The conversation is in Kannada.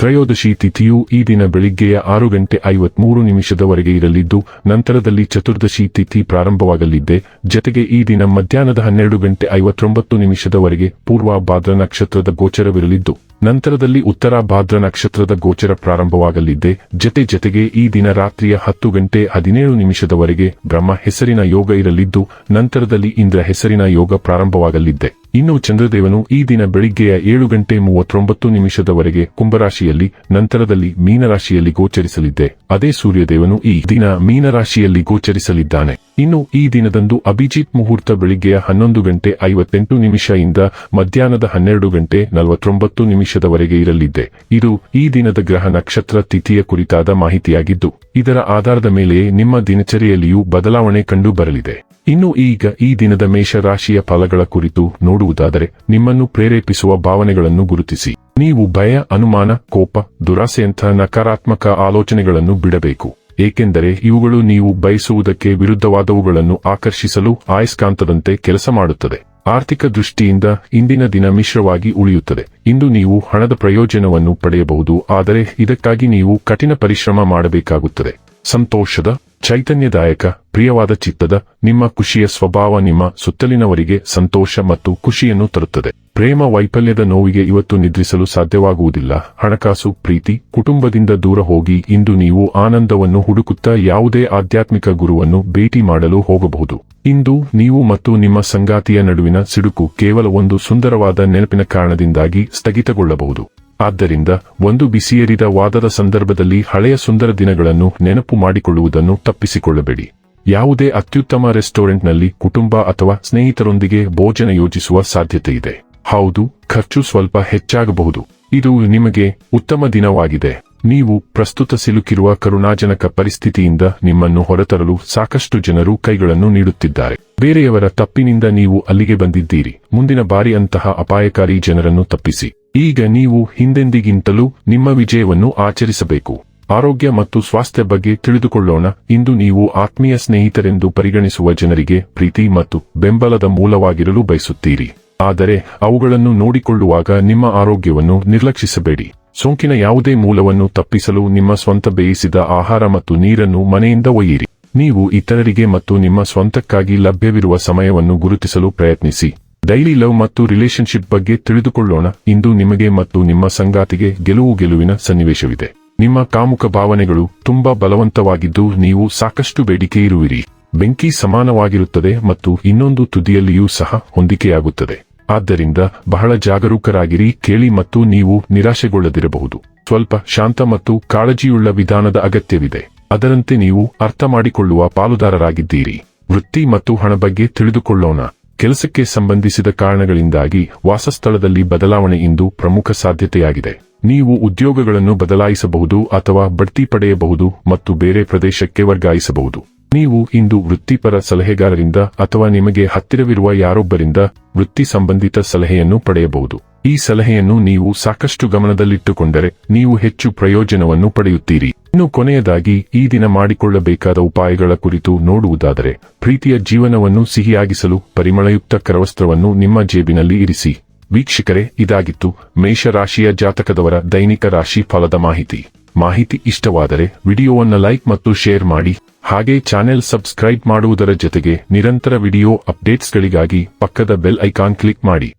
ತ್ರಯೋದಶಿ ತಿಥಿಯು ಈ ದಿನ ಬೆಳಿಗ್ಗೆಯ ಆರು ಗಂಟೆ ಐವತ್ಮೂರು ನಿಮಿಷದವರೆಗೆ ಇರಲಿದ್ದು, ನಂತರದಲ್ಲಿ ಚತುರ್ದಶಿ ತಿಥಿ ಪ್ರಾರಂಭವಾಗಲಿದ್ದೆ. ಜತೆಗೆ ಈ ದಿನ ಮಧ್ಯಾಹ್ನದ ಹನ್ನೆರಡು ಗಂಟೆ ಐವತ್ತೊಂಬತ್ತು ನಿಮಿಷದವರೆಗೆ ಪೂರ್ವ ಭಾದ್ರ ನಕ್ಷತ್ರದ ಗೋಚರವಿರಲಿದ್ದು ನಂತರದಲ್ಲಿ ಉತ್ತರ ಭಾದ್ರ ನಕ್ಷತ್ರದ ಗೋಚರ ಪ್ರಾರಂಭವಾಗಲಿದ್ದೆ ಜತೆ ಜತೆಗೆ ಈ ದಿನ ರಾತ್ರಿಯ ಹತ್ತು ಗಂಟೆ ಹದಿನೇಳು ನಿಮಿಷದವರೆಗೆ ಬ್ರಹ್ಮ ಹೆಸರಿನ ಯೋಗ ಇರಲಿದ್ದು, ನಂತರದಲ್ಲಿ ಇಂದ್ರ ಹೆಸರಿನ ಯೋಗ ಪ್ರಾರಂಭವಾಗಲಿದ್ದೆ ಇನ್ನು ಚಂದ್ರದೇವನು ಈ ದಿನ ಬೆಳಿಗ್ಗೆಯ ಏಳು ಗಂಟೆ ಮೂವತ್ತೊಂಬತ್ತು ನಿಮಿಷದವರೆಗೆ ಕುಂಭರಾಶಿಯಲ್ಲಿ, ನಂತರದಲ್ಲಿ ಮೀನರಾಶಿಯಲ್ಲಿ ಗೋಚರಿಸಲಿದ್ದೆ ಅದೇ ಸೂರ್ಯದೇವನು ಈ ದಿನ ಮೀನರಾಶಿಯಲ್ಲಿ ಗೋಚರಿಸಲಿದ್ದಾನೆ. ಇನ್ನು ಈ ದಿನದಂದು ಅಭಿಜಿತ್ ಮುಹೂರ್ತ ಬೆಳಿಗ್ಗೆಯ ಹನ್ನೊಂದು ಗಂಟೆ ಐವತ್ತೆಂಟು ನಿಮಿಷದಿಂದ ಮಧ್ಯಾಹ್ನದ ಹನ್ನೆರಡು ಗಂಟೆ ನಲವತ್ತೊಂಬತ್ತು ನಿಮಿಷದವರೆಗೆ ಇರಲಿದೆ. ಇದು ಈ ದಿನದ ಗ್ರಹ ನಕ್ಷತ್ರ ತಿಥಿಯ ಕುರಿತಾದ ಮಾಹಿತಿಯಾಗಿದ್ದು, ಇದರ ಆಧಾರದ ಮೇಲೆಯೇ ನಿಮ್ಮ ದಿನಚರಿಯಲ್ಲಿಯೂ ಬದಲಾವಣೆ ಕಂಡು ಬರಲಿದೆ ಇನ್ನು ಈಗ ಈ ದಿನದ ಮೇಷರಾಶಿಯ ಫಲಗಳ ಕುರಿತು ನೋಡುವುದಾದರೆ, ನಿಮ್ಮನ್ನು ಪ್ರೇರೇಪಿಸುವ ಭಾವನೆಗಳನ್ನು ಗುರುತಿಸಿ. ನೀವು ಭಯ, ಅನುಮಾನ, ಕೋಪ, ದುರಾಸೆಯಂಥ ನಕಾರಾತ್ಮಕ ಆಲೋಚನೆಗಳನ್ನು ಬಿಡಬೇಕು. ಏಕೆಂದರೆ ಇವುಗಳು ನೀವು ಬಯಸುವುದಕ್ಕೆ ವಿರುದ್ಧವಾದವುಗಳನ್ನು ಆಕರ್ಷಿಸಲು ಆಯಸ್ಕಾಂತದಂತೆ ಕೆಲಸ ಮಾಡುತ್ತದೆ. ಆರ್ಥಿಕ ದೃಷ್ಟಿಯಿಂದ ಇಂದಿನ ದಿನ ಮಿಶ್ರವಾಗಿ ಉಳಿಯುತ್ತದೆ. ಇಂದು ನೀವು ಹಣದ ಪ್ರಯೋಜನವನ್ನು ಪಡೆಯಬಹುದು, ಆದರೆ ಇದಕ್ಕಾಗಿ ನೀವು ಕಠಿಣ ಪರಿಶ್ರಮ ಮಾಡಬೇಕಾಗುತ್ತದೆ. ಸಂತೋಷದ ಚೈತನ್ಯದಾಯಕ, ಪ್ರಿಯವಾದ ಚಿತ್ತದ, ನಿಮ್ಮ ಖುಷಿಯ ಸ್ವಭಾವ ನಿಮ್ಮ ಸುತ್ತಲಿನವರಿಗೆ ಸಂತೋಷ ಮತ್ತು ಖುಷಿಯನ್ನು ತರುತ್ತದೆ. ಪ್ರೇಮ ವೈಫಲ್ಯದ ನೋವಿಗೆ ಇವತ್ತು ನಿದ್ರಿಸಲು ಸಾಧ್ಯವಾಗುವುದಿಲ್ಲ. ಹಣಕಾಸು, ಪ್ರೀತಿ, ಕುಟುಂಬದಿಂದ ದೂರ ಹೋಗಿ ಇಂದು ನೀವು ಆನಂದವನ್ನು ಹುಡುಕುತ್ತಾ ಯಾವುದೇ ಆಧ್ಯಾತ್ಮಿಕ ಗುರುವನ್ನು ಭೇಟಿ ಮಾಡಲು ಹೋಗಬಹುದು. ಇಂದು ನೀವು ಮತ್ತು ನಿಮ್ಮ ಸಂಗಾತಿಯ ನಡುವಿನ ಸಿಡುಕು ಕೇವಲ ಒಂದು ಸುಂದರವಾದ ನೆನಪಿನ ಕಾರಣದಿಂದಾಗಿ ಸ್ಥಗಿತಗೊಳ್ಳಬಹುದು. ಆದ್ದರಿಂದ ಒಂದು ಬಿಸಿಯೇರಿದ ವಾದದ ಸಂದರ್ಭದಲ್ಲಿ ಹಳೆಯ ಸುಂದರ ದಿನಗಳನ್ನು ನೆನಪು ಮಾಡಿಕೊಳ್ಳುವುದನ್ನು ತಪ್ಪಿಸಿಕೊಳ್ಳಬೇಡಿ. ಯಾವುದೇ ಅತ್ಯುತ್ತಮ ರೆಸ್ಟೋರೆಂಟ್ನಲ್ಲಿ ಕುಟುಂಬ ಅಥವಾ ಸ್ನೇಹಿತರೊಂದಿಗೆ ಭೋಜನ ಯೋಜಿಸುವ ಸಾಧ್ಯತೆಯಿದೆ ಹೌದು, ಖರ್ಚು ಸ್ವಲ್ಪ ಹೆಚ್ಚಾಗಬಹುದು. ಇದು ನಿಮಗೆ ಉತ್ತಮ ದಿನವಾಗಿದೆ. ನೀವು ಪ್ರಸ್ತುತ ಸಿಲುಕಿರುವ ಕರುಣಾಜನಕ ಪರಿಸ್ಥಿತಿಯಿಂದ ನಿಮ್ಮನ್ನು ಹೊರತರಲು ಸಾಕಷ್ಟು ಜನರು ಕೈಗಳನ್ನು ನೀಡುತ್ತಿದ್ದಾರೆ. ಬೇರೆಯವರ ತಪ್ಪಿನಿಂದ ನೀವು ಅಲ್ಲಿಗೆ ಬಂದಿದ್ದೀರಿ. ಮುಂದಿನ ಬಾರಿ ಅಂತಹ ಅಪಾಯಕಾರಿ ಜನರನ್ನು ತಪ್ಪಿಸಿ. ಈಗ ನೀವು ಹಿಂದೆಂದಿಗಿಂತಲೂ ನಿಮ್ಮ ವಿಜಯವನ್ನು ಆಚರಿಸಬೇಕು. ಆರೋಗ್ಯ ಮತ್ತು ಸ್ವಾಸ್ಥ್ಯ ಬಗ್ಗೆ ತಿಳಿದುಕೊಳ್ಳೋಣ. ಇಂದು ನೀವು ಆತ್ಮೀಯ ಸ್ನೇಹಿತರೆಂದು ಪರಿಗಣಿಸುವ ಜನರಿಗೆ ಪ್ರೀತಿ ಮತ್ತು ಬೆಂಬಲದ ಮೂಲವಾಗಿರಲು ಬಯಸುತ್ತೀರಿ. ಆದರೆ ಅವುಗಳನ್ನು ನೋಡಿಕೊಳ್ಳುವಾಗ ನಿಮ್ಮ ಆರೋಗ್ಯವನ್ನು ನಿರ್ಲಕ್ಷಿಸಬೇಡಿ. ಸೋಂಕಿನ ಯಾವುದೇ ಮೂಲವನ್ನು ತಪ್ಪಿಸಲು ನಿಮ್ಮ ಸ್ವಂತ ಬೇಯಿಸಿದ ಆಹಾರ ಮತ್ತು ನೀರನ್ನು ಮನೆಯಿಂದ ಒಯ್ಯಿರಿ. ನೀವು ಇತರರಿಗೆ ಮತ್ತು ನಿಮ್ಮ ಸ್ವಂತಕ್ಕಾಗಿ ಲಭ್ಯವಿರುವ ಸಮಯವನ್ನು ಗುರುತಿಸಲು ಪ್ರಯತ್ನಿಸಿ. ಡೈಲಿ ಲವ್ ಮತ್ತು ರಿಲೇಶನ್ಶಿಪ್ ಬಗ್ಗೆ ತಿಳಿದುಕೊಳ್ಳೋಣ. ಇಂದು ನಿಮಗೆ ಮತ್ತು ನಿಮ್ಮ ಸಂಗಾತಿಗೆ ಗೆಲುವು ಗೆಲುವಿನ ಸನ್ನಿವೇಶವಿದೆ. ನಿಮ್ಮ ಕಾಮುಕ ಭಾವನೆಗಳು ತುಂಬಾ ಬಲವಂತವಾಗಿದ್ದು ನೀವು ಸಾಕಷ್ಟು ಬೇಡಿಕೆ ಇರುವಿರಿ. ಬೆಂಕಿ ಸಮಾನವಾಗಿರುತ್ತದೆ ಮತ್ತು ಇನ್ನೊಂದು ತುದಿಯಲ್ಲಿಯೂ ಸಹ ಹೊಂದಿಕೆಯಾಗುತ್ತದೆ. ಆದ್ದರಿಂದ ಬಹಳ ಜಾಗರೂಕರಾಗಿರಿ, ಕೇಳಿ ಮತ್ತು ನೀವು ನಿರಾಶೆಗೊಳ್ಳದಿರಬಹುದು. ಸ್ವಲ್ಪ ಶಾಂತ ಮತ್ತು ಕಾಳಜಿಯುಳ್ಳ ವಿಧಾನದ ಅಗತ್ಯವಿದೆ. ಅದರಂತೆ ನೀವು ಅರ್ಥ ಮಾಡಿಕೊಳ್ಳುವ ಪಾಲುದಾರರಾಗಿದ್ದೀರಿ. ವೃತ್ತಿ ಮತ್ತು ಹಣ ಬಗ್ಗೆ ತಿಳಿದುಕೊಳ್ಳೋಣ. ಕೆಲಸಕ್ಕೆ ಸಂಬಂಧಿಸಿದ ಕಾರಣಗಳಿಂದಾಗಿ ವಾಸಸ್ಥಳದಲ್ಲಿ ಬದಲಾವಣೆ ಇಂದು ಪ್ರಮುಖ ಸಾಧ್ಯತೆಯಾಗಿದೆ. ನೀವು ಉದ್ಯೋಗಗಳನ್ನು ಬದಲಾಯಿಸಬಹುದು ಅಥವಾ ಬಡ್ತಿ ಪಡೆಯಬಹುದು ಮತ್ತು ಬೇರೆ ಪ್ರದೇಶಕ್ಕೆ ವರ್ಗಾಯಿಸಬಹುದು. ನೀವು ಇಂದು ವೃತ್ತಿಪರ ಸಲಹೆಗಾರರಿಂದ ಅಥವಾ ನಿಮಗೆ ಹತ್ತಿರವಿರುವ ಯಾರೊಬ್ಬರಿಂದ ವೃತ್ತಿ ಸಂಬಂಧಿತ ಸಲಹೆಯನ್ನು ಪಡೆಯಬಹುದು. ಈ ಸಲಹೆಯನ್ನು ನೀವು ಸಾಕಷ್ಟು ಗಮನದಲ್ಲಿಟ್ಟುಕೊಂಡರೆ ನೀವು ಹೆಚ್ಚು ಪ್ರಯೋಜನವನ್ನು ಪಡೆಯುತ್ತೀರಿ. ಇನ್ನು ಕೊನೆಯದಾಗಿ ಈ ದಿನ ಮಾಡಿಕೊಳ್ಳಬೇಕಾದ ಉಪಾಯಗಳ ಕುರಿತು ನೋಡುವುದಾದರೆ, ಪ್ರೀತಿಯ ಜೀವನವನ್ನು ಸಿಹಿಯಾಗಿಸಲು ಪರಿಮಳಯುಕ್ತ ಕರವಸ್ತ್ರವನ್ನು ನಿಮ್ಮ ಜೇಬಿನಲ್ಲಿ ಇರಿಸಿ. ವೀಕ್ಷಕರೇ, ಇದಾಗಿತ್ತು ಮೇಷರಾಶಿಯ ಜಾತಕದವರ ದೈನಿಕ ರಾಶಿ ಫಲದ ಮಾಹಿತಿ. ಮಾಹಿತಿ ಇಷ್ಟವಾದರೆ ವಿಡಿಯೋವನ್ನು ಲೈಕ್ ಮತ್ತು ಶೇರ್ ಮಾಡಿ, ಹಾಗೆ ಚಾನೆಲ್ ಸಬ್ಸ್ಕ್ರೈಬ್ ಮಾಡುವುದರ ಜೊತೆಗೆ ನಿರಂತರ ವಿಡಿಯೋ ಅಪ್ಡೇಟ್ಸ್ಗಳಿಗಾಗಿ ಪಕ್ಕದ ಬೆಲ್ ಐಕಾನ್ ಕ್ಲಿಕ್ ಮಾಡಿ.